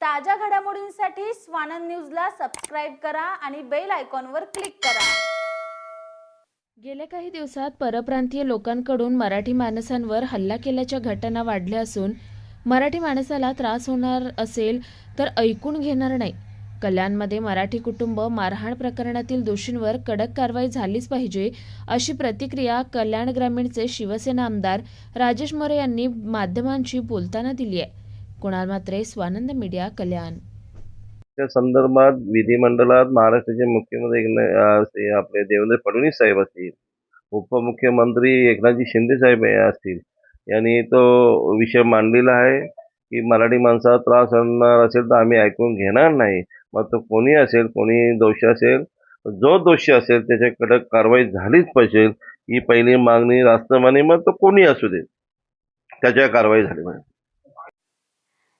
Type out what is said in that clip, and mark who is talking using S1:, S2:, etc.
S1: ताज्या घडामोडींसाठी स्वानंद न्यूजला सबस्क्राईब करा आणि बेल आयकॉनवर क्लिक करा.
S2: गेल्या काही दिवसात परप्रांतीय लोकांकडून मराठी माणसांवर हल्ला केल्याच्या घटना वाढल्या असून मराठी माणसाला त्रास होणार असेल तर ऐकून घेणार नाही. कल्याणमध्ये मराठी कुटुंब मारहाण प्रकरणातील दोषींवर कडक कारवाई झालीच पाहिजे अशी प्रतिक्रिया कल्याण ग्रामीणचे शिवसेना आमदार राजेश मोरे यांनी माध्यमांशी बोलताना दिली आहे. कुणाल म्हात्रे स्वानंद मीडिया कल्याण.
S3: त्या संदर्भात विधिमंडळात महाराष्ट्राचे मुख्यमंत्री एकना- आपले देवेंद्र फडणवीस साहेब असतील उपमुख्यमंत्री एकनाथजी शिंदे साहेब असतील यांनी तो विषय मांडलेला आहे की मराठी माणसाला त्रास होणार असेल तर आम्ही ऐकून घेणार नाही. मग तो कोणी असेल कोणी दोषी असेल जो दोषी असेल त्याच्या कडक कारवाई झालीच पाहिजे. ही पहिली मागणी राष्ट्रमाने मग तो कोणी असू दे त्याच्या कारवाई झाली पाहिजे.